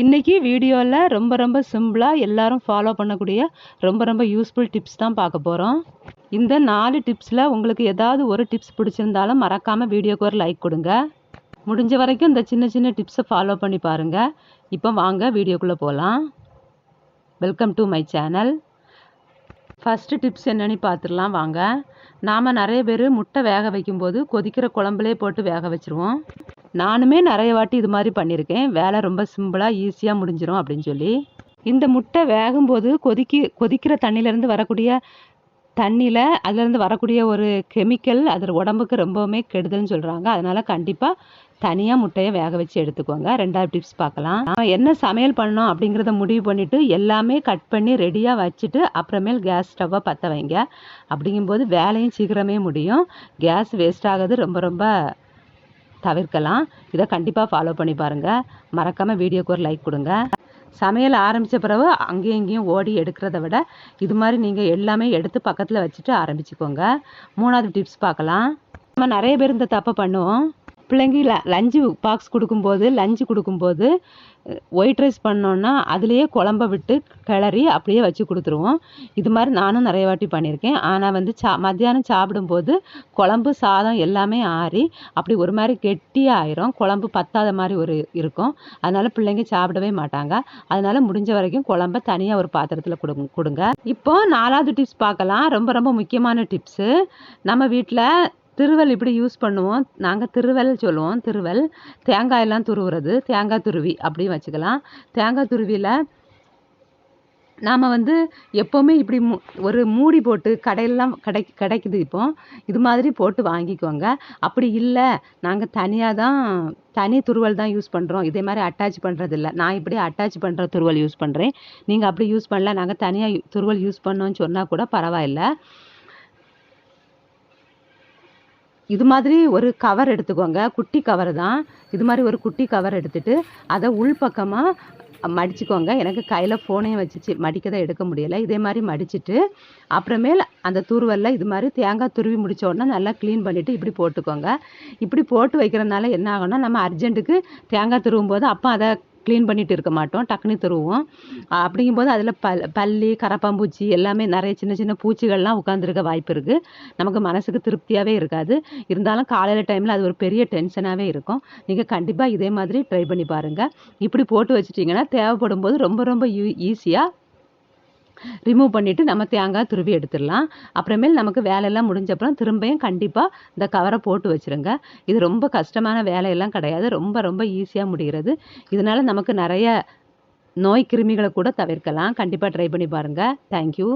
இன்றைக்கி வீடியோவில் ரொம்ப ரொம்ப சிம்பிளாக எல்லாரும் ஃபாலோ பண்ணக்கூடிய ரொம்ப ரொம்ப யூஸ்ஃபுல் டிப்ஸ் தான் பார்க்க போகிறோம் இந்த நாலு டிப்ஸில் உங்களுக்கு ஏதாவது ஒரு டிப்ஸ் பிடிச்சிருந்தாலும் மறக்காமல் வீடியோக்கு ஒரு லைக் கொடுங்க. முடிஞ்ச வரைக்கும் இந்த சின்ன சின்ன டிப்ஸை ஃபாலோ பண்ணி பாருங்கள் இப்போ வாங்க வீடியோக்குள்ளே போகலாம் welcome to my channel first tips என்னென்னு பார்த்துடலாம் வாங்க. நாம் நிறைய பேர் முட்டை வேக வைக்கும்போது கொதிக்கிற குழம்புலே போட்டு வேக வச்சுருவோம். நானுமே நிறைய வாட்டி இது மாதிரி பண்ணியிருக்கேன். வேலை ரொம்ப சிம்பிளாக ஈஸியாக முடிஞ்சிடும் அப்படின்னு சொல்லி. இந்த முட்டை வேகும்போது கொதிக்கி கொதிக்கிற தண்ணியிலேருந்து வரக்கூடிய தண்ணியில் அதுலேருந்து வரக்கூடிய ஒரு கெமிக்கல் அது உடம்புக்கு ரொம்பவுமே கெடுதல்னு சொல்கிறாங்க அதனால் கண்டிப்பாக தனியாக முட்டையை வேக வச்சு எடுத்துக்கோங்க. ரெண்டாவது டிப்ஸ் பார்க்கலாம். நம்ம என்ன சமையல் பண்ணோம் அப்படிங்கிறத முடிவு பண்ணிவிட்டு எல்லாமே கட் பண்ணி ரெடியாக வச்சுட்டு அப்புறமேல் கேஸ் ஸ்டவ்வை பற்ற வைங்க. அப்படிங்கும்போது வேலையும் சீக்கிரமே முடியும். கேஸ் வேஸ்ட் ஆகுது ரொம்ப ரொம்ப தவிர்க்கலாம். இதை கண்டிப்பாக ஃபாலோ பண்ணி பாருங்கள் மறக்காமல் வீடியோக்கு ஒரு லைக் கொடுங்க. சமையல் ஆரம்பித்த பிறகு அங்கேயும் இங்கேயும் ஓடி எடுக்கிறத விட இது மாதிரி நீங்கள் எல்லாமே எடுத்து பக்கத்தில் வச்சுட்டு ஆரம்பிச்சுக்கோங்க. மூணாவது டிப்ஸ் பார்க்கலாம். நம்ம நிறைய பேர் இந்த தப்பை பண்ணுவோம். பிள்ளைங்க ல லஞ்சு பாக்ஸ் கொடுக்கும்போது லஞ்சு கொடுக்கும்போது ஒயிட் ரைஸ் பண்ணோன்னா அதுலேயே குழம்ப விட்டு கிளறி அப்படியே வச்சு கொடுத்துருவோம். இது மாதிரி நானும் நிறைய வாட்டி பண்ணியிருக்கேன். ஆனால் வந்து சா மத்தியானம் சாப்பிடும்போது குழம்பு சாதம் எல்லாமே ஆறி அப்படி ஒரு மாதிரி கெட்டியாக ஆயிரும். குழம்பு பத்தாத மாதிரி ஒரு இருக்கும். அதனால் பிள்ளைங்க சாப்பிடவே மாட்டாங்க. அதனால் முடிஞ்ச வரைக்கும் குழம்ப தனியாக ஒரு பாத்திரத்தில் கொடுங்க கொடுங்க. இப்போ நாலாவது டிப்ஸ் பார்க்கலாம். ரொம்ப ரொம்ப முக்கியமான டிப்ஸு நம்ம வீட்டில் திருவல் இப்படி யூஸ் பண்ணுவோம். நாங்கள் திருவல் சொல்லுவோம். திருவல் தேங்காயெல்லாம் துருவுறது. தேங்காய் துருவி அப்படியும் வச்சுக்கலாம். தேங்காய் துருவியில் நாம் வந்து எப்போவுமே இப்படி மூ ஒரு மூடி போட்டு கடையிலாம் கடை கிடைக்குது இப்போ. இது மாதிரி போட்டு வாங்கிக்கோங்க. அப்படி இல்லை நாங்கள் தனியாக தான் தனி துருவல் தான் யூஸ் பண்ணுறோம் இதே மாதிரி அட்டாச் பண்ணுறதில்ல நான் இப்படி அட்டாச் பண்ணுற துருவல் யூஸ் பண்ணுறேன் நீங்கள் அப்படி யூஸ் பண்ணல. நாங்கள் தனியாக துருவல் யூஸ் பண்ணோன்னு சொன்னால் கூட பரவாயில்ல. இது மாதிரி ஒரு கவர் எடுத்துக்கோங்க. குட்டி கவர் தான். இது மாதிரி ஒரு குட்டி கவர் எடுத்துகிட்டு அதை உள்பக்கமாக மடிச்சுக்கோங்க. எனக்கு கையில் ஃபோனையும் வச்சுச்சு. மடிக்க தான் எடுக்க முடியலை. இதே மாதிரி மடிச்சுட்டு அப்புறமேல் அந்த தூர்வலில் இது மாதிரி தேங்காய் துருவி முடித்த உடனே நல்லா க்ளீன் பண்ணிவிட்டு இப்படி போட்டுக்கோங்க. இப்படி போட்டு வைக்கிறதுனால என்ன ஆகும்னா நம்ம அர்ஜென்ட்டுக்கு தேங்காய் துருவும் போது அப்போ அதை க்ளீன் பண்ணிட்டு இருக்க மாட்டோம். டக்குனு தருவோம். அப்படிங்கும்போது அதில் பல் பல்லி கரப்பாம்பூச்சி எல்லாமே நிறைய சின்ன சின்ன பூச்சிகள்லாம் உட்காந்துருக்க வாய்ப்பு இருக்குது நமக்கு மனசுக்கு திருப்தியாகவே இருக்காது. இருந்தாலும் காலையில் டைமில் அது ஒரு பெரிய டென்ஷனாகவே இருக்கும். நீங்கள் கண்டிப்பாக இதே மாதிரி ட்ரை பண்ணி பாருங்கள் இப்படி போட்டு வச்சிட்டிங்கன்னா தேவைப்படும் போது ரொம்ப ரொம்ப ஈஸியாக ரிமூவ் பண்ணிவிட்டு நம்ம தேங்காய் துருவி எடுத்துடலாம். அப்புறமேல் நமக்கு வேலையெல்லாம் முடிஞ்ச அப்புறம் திரும்பியும் கண்டிப்பாக இந்த கவரை போட்டு வச்சுருங்க. இது ரொம்ப கஷ்டமான வேலையெல்லாம் கிடையாது. ரொம்ப ரொம்ப ஈஸியாக முடிகிறது. இதனால் நமக்கு நிறைய நோய் கிருமிகளை கூட தவிர்க்கலாம். கண்டிப்பாக ட்ரை பண்ணி பாருங்கள் தேங்க்யூ